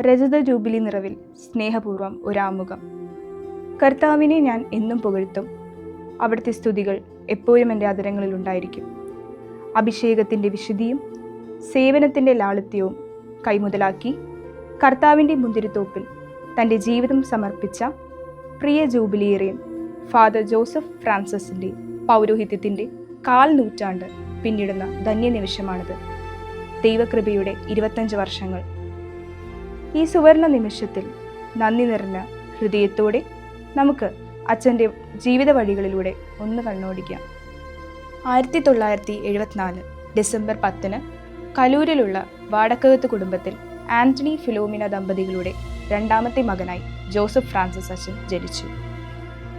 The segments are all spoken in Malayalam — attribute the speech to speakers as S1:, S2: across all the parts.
S1: രജത ജൂബിലി നിറവിൽ സ്നേഹപൂർവം ഒരാമുഖം. കർത്താവിനെ ഞാൻ എന്നും പുകഴ്ത്തും. അവിടുത്തെ സ്തുതികൾ എപ്പോഴും എന്റെ അതരങ്ങളിൽ ഉണ്ടായിരിക്കും. അഭിഷേകത്തിന്റെ വിശുദ്ധിയും സേവനത്തിന്റെ ലാളിത്യവും കൈമുതലാക്കി കർത്താവിന്റെ മുന്തിരിത്തോപ്പിൽ തന്റെ ജീവിതം സമർപ്പിച്ച പ്രിയ ജൂബിലിയറിയൻ ഫാദർ ജോസഫ് ഫ്രാൻസിസിന്റെ പൗരോഹിത്യത്തിന്റെ കാൽ നൂറ്റാണ്ട് പിന്നിടുന്ന ധന്യനിമിഷമാണിത്. ദൈവകൃപയുടെ ഇരുപത്തഞ്ച് വർഷങ്ങൾ ഈ സുവർണ നിമിഷത്തിൽ നന്ദി നിറഞ്ഞ ഹൃദയത്തോടെ നമുക്ക് അച്ഛന്റെ ജീവിത വഴികളിലൂടെ ഒന്ന് കണ്ണോടിക്കാം. ആയിരത്തി തൊള്ളായിരത്തി എഴുപത്തിനാല് ഡിസംബർ പത്തിന് കലൂരിലുള്ള വാടക്കകത്ത് കുടുംബത്തിൽ ആന്റണി ഫിലോമിന ദമ്പതികളുടെ രണ്ടാമത്തെ മകനായി ജോസഫ് ഫ്രാൻസിസ് അച്ഛൻ ജനിച്ചു.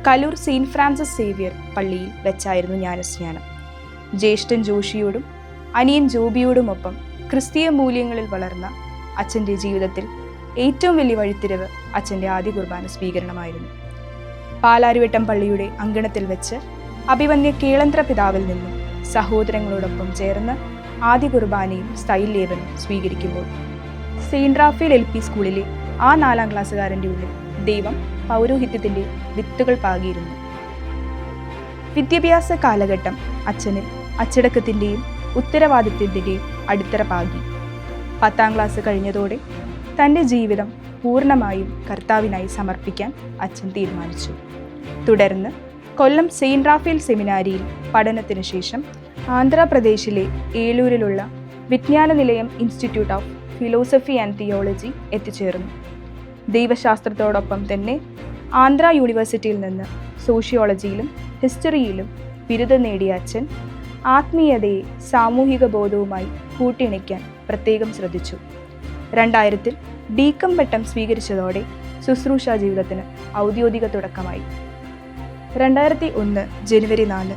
S1: കലൂർ സെയിന്റ് ഫ്രാൻസിസ് സേവിയർ പള്ളിയിൽ വെച്ചായിരുന്നു ജ്ഞാനസ്നാനം. ജ്യേഷ്ഠൻ ജോഷിയോടും അനിയൻ ജോബിയോടുമൊപ്പം ക്രിസ്തീയ മൂല്യങ്ങളിൽ വളർന്ന അച്ഛന്റെ ജീവിതത്തിൽ ഏറ്റവും വലിയ വഴിത്തിരിവ് അച്ഛന്റെ ആദ്യ കുർബാന സ്വീകരണമായിരുന്നു. പാലാരിവട്ടം പള്ളിയുടെ അങ്കണത്തിൽ വെച്ച് അഭിവന്യ കേളന്ത്ര പിതാവിൽ നിന്നും സഹോദരങ്ങളോടൊപ്പം ചേർന്ന് ആദ്യ കുർബാനയും ലേപനും സ്വീകരിക്കുമ്പോൾ സെയിന്റ് റാഫേൽ എൽ പി സ്കൂളിലെ ആ നാലാം ക്ലാസ്സുകാരന്റെ ഉള്ളിൽ ദൈവം പൗരോഹിത്യത്തിന്റെ വിത്തുകൾ പാകിയിരുന്നു. വിദ്യാഭ്യാസ കാലഘട്ടം അച്ഛനിൽ അച്ചടക്കത്തിന്റെയും ഉത്തരവാദിത്വത്തിന്റെയും അടിത്തറ പാകി. പത്താം ക്ലാസ് കഴിഞ്ഞതോടെ തന്റെ ജീവിതം പൂർണമായും കർത്താവിനായി സമർപ്പിക്കാൻ അച്ഛൻ തീരുമാനിച്ചു. തുടർന്ന് കൊല്ലം സെയിന്റ് റാഫേൽ സെമിനാരിയിൽ പഠനത്തിന് ശേഷം ആന്ധ്രാപ്രദേശിലെ ഏലൂരിലുള്ള Vijnana Nilayam institute of philosophy and theology എത്തിച്ചേർന്നു. ദൈവശാസ്ത്രത്തോടൊപ്പം തന്നെ ആന്ധ്ര യൂണിവേഴ്സിറ്റിയിൽ നിന്ന് സോഷ്യോളജിയിലും ഹിസ്റ്ററിയിലും ബിരുദം നേടിയ അച്ഛൻ ആത്മീയതയെ സാമൂഹിക ബോധവുമായി കൂട്ടിയിണയ്ക്കാൻ പ്രത്യേകം ശ്രദ്ധിച്ചു. രണ്ടായിരത്തിൽ ഡീക്കം പട്ടം സ്വീകരിച്ചതോടെ ശുശ്രൂഷ ജീവിതത്തിന് ഔദ്യോഗിക തുടക്കമായി. രണ്ടായിരത്തി ഒന്ന് ജനുവരി നാല്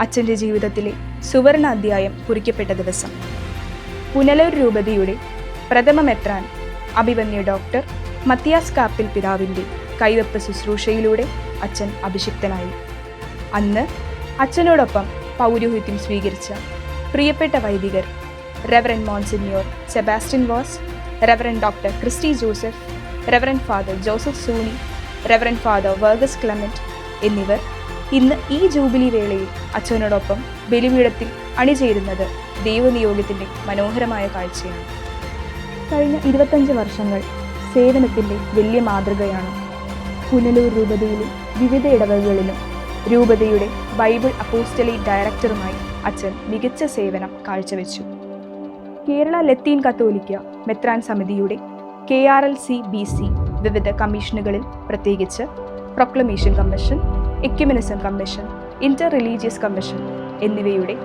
S1: അച്ഛന്റെ ജീവിതത്തിലെ സുവർണ അധ്യായം കുറിക്കപ്പെട്ട ദിവസം. പുനലൂർ രൂപതയുടെ പ്രഥമ മെത്രാൻ അഭിവന്യ ഡോക്ടർ മത്തിയാസ് കാപ്പിൽ പിതാവിന്റെ കൈവപ്പ് ശുശ്രൂഷയിലൂടെ അച്ഛൻ അഭിഷിക്തനായി. അന്ന് അച്ഛനോടൊപ്പം പൗരോഹിത്യം സ്വീകരിച്ച പ്രിയപ്പെട്ട വൈദികർ reverend monsignor Sebastian Vaz reverend doctor Christy Joseph reverend father Joseph Sooni reverend father Varghese Clement എന്നിവർ ഇന്ന് ഈ ജൂബിലി വേളയിൽ അച്ഛനോടൊപ്പം ബലിപീഠത്തിൽ അണിചേരുന്നത് ദൈവനിയോഗത്തിന്റെ മനോഹരമായ കാഴ്ചയാണ്. കഴിഞ്ഞ ഇരുപത്തഞ്ച് വർഷങ്ങൾ സേവനത്തിന്റെ വലിയ മാതൃകയാണ്. പുനലൂർ രൂപതയിലും വിവിധ ഇടവകളിലും രൂപതയുടെ ബൈബിൾ അപ്പോസ്റ്റലി ഡയറക്ടറുമായി അച്ഛൻ മികച്ച സേവനം കാഴ്ചവെച്ചു. കേരള ലത്തീൻ കത്തോലിക്ക മെത്രാൻ സമിതിയുടെ K R L C B C വിവിധ കമ്മീഷനുകളിൽ പ്രത്യേകിച്ച് proclamation commission ecumenism commission inter religious commission എന്നിവയുടെ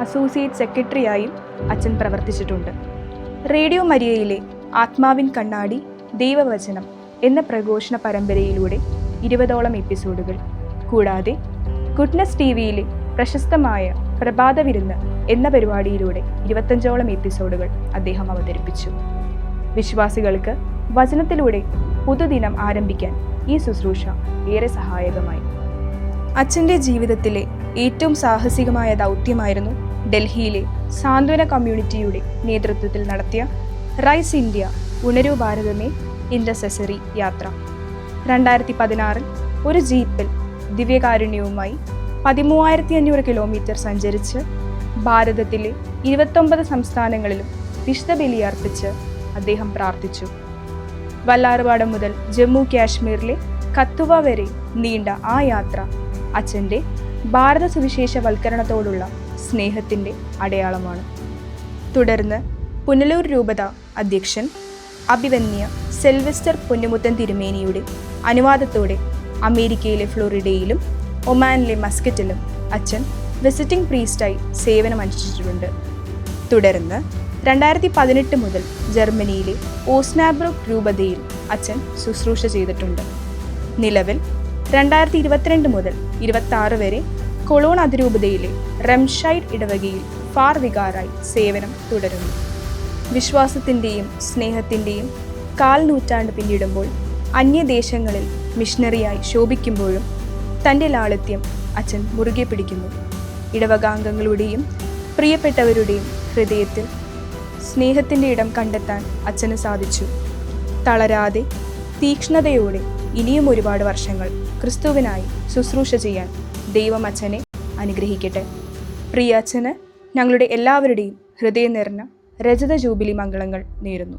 S1: അസോസിയേറ്റ് സെക്രട്ടറിയായും അച്ഛൻ പ്രവർത്തിച്ചിട്ടുണ്ട്. റേഡിയോ മരിയയിലെ ആത്മാവിൻ കണ്ണാടി ദൈവവചനം എന്ന പ്രഘോഷണ പരമ്പരയിലൂടെ ഇരുപതോളം എപ്പിസോഡുകൾ കൂടാതെ ഗുഡ്നസ് ടി വിയിലെ പ്രശസ്തമായ പ്രഭാത വിരുന്ന് എന്ന പരിപാടിയിലൂടെ ഇരുപത്തഞ്ചോളം എപ്പിസോഡുകൾ അദ്ദേഹം അവതരിപ്പിച്ചു. വിശ്വാസികൾക്ക് വചനത്തിലൂടെ പുതുദിനം ആരംഭിക്കാൻ ഈ ശുശ്രൂഷ ഏറെ സഹായകമായി. അച്ഛന്റെ ജീവിതത്തിലെ ഏറ്റവും സാഹസികമായ ദൗത്യമായിരുന്നു ഡൽഹിയിലെ സാന്ത്വന കമ്മ്യൂണിറ്റിയുടെ നേതൃത്വത്തിൽ നടത്തിയ റൈസ് ഇന്ത്യ ഉണരൂ ഭാരതമേ ഇൻഡസസറി യാത്ര. രണ്ടായിരത്തി പതിനാറിൽ ഒരു ജീപ്പിൽ ദിവ്യകാരുണ്യവുമായി പതിമൂവായിരത്തി അഞ്ഞൂറ് കിലോമീറ്റർ സഞ്ചരിച്ച് ഭാരതത്തിലെ ഇരുപത്തൊമ്പത് സംസ്ഥാനങ്ങളിലും വിശുദ്ധ ബലിയർപ്പിച്ച് അദ്ദേഹം പ്രാർത്ഥിച്ചു. വല്ലാറുപാടം മുതൽ ജമ്മു കാശ്മീരിലെ കത്തുവ വരെ നീണ്ട ആ യാത്ര അച്ഛന്റെ ഭാരത സുവിശേഷവൽക്കരണത്തോടുള്ള സ്നേഹത്തിന്റെ അടയാളമാണ്. തുടർന്ന് പുനലൂർ രൂപത അധ്യക്ഷൻ അഭിവന്യ സെൽവെസ്റ്റർ പൊന്നുമുത്തൻ തിരുമേനിയുടെ അനുവാദത്തോടെ അമേരിക്കയിലെ ഫ്ലോറിഡയിലും ഒമാനിലെ മസ്കറ്റിലും അച്ഛൻ വിസിറ്റിംഗ് പ്രീസ്റ്റായി സേവനമനുഷ്ഠിച്ചിട്ടുണ്ട് തുടർന്ന് രണ്ടായിരത്തി പതിനെട്ട് മുതൽ ജർമ്മനിയിലെ ഓസ്നാബ്രോക്ക് രൂപതയിൽ അച്ഛൻ ശുശ്രൂഷ ചെയ്തിട്ടുണ്ട്. നിലവിൽ രണ്ടായിരത്തി ഇരുപത്തിരണ്ട് മുതൽ ഇരുപത്തി വരെ കൊളോൺ അതിരൂപതയിലെ റംഷൈഡ് ഇടവകയിൽ ഫാർ വികാറായി സേവനം തുടരുന്നു. വിശ്വാസത്തിന്റെയും സ്നേഹത്തിന്റെയും കാൽ നൂറ്റാണ്ട് പിന്നിടുമ്പോൾ അന്യദേശങ്ങളിൽ മിഷണറിയായി ശോഭിക്കുമ്പോഴും തന്റെ ലാളിത്യം അച്ഛൻ മുറുകെ പിടിക്കുന്നു. ഇടവകാംഗങ്ങളുടെയും പ്രിയപ്പെട്ടവരുടെയും ഹൃദയത്തിൽ സ്നേഹത്തിന്റെ ഇടം കണ്ടെത്താൻ അച്ഛന് സാധിച്ചു. തളരാതെ തീക്ഷ്ണതയോടെ ഇനിയും ഒരുപാട് വർഷങ്ങൾ ക്രിസ്തുവിനായി ശുശ്രൂഷ ചെയ്യാൻ ദൈവം അച്ഛനെ അനുഗ്രഹിക്കട്ടെ. പ്രിയ അച്ഛന് ഞങ്ങളുടെ എല്ലാവരുടെയും ഹൃദയം നിറഞ്ഞ രജത ജൂബിലി മംഗളങ്ങൾ നേരുന്നു.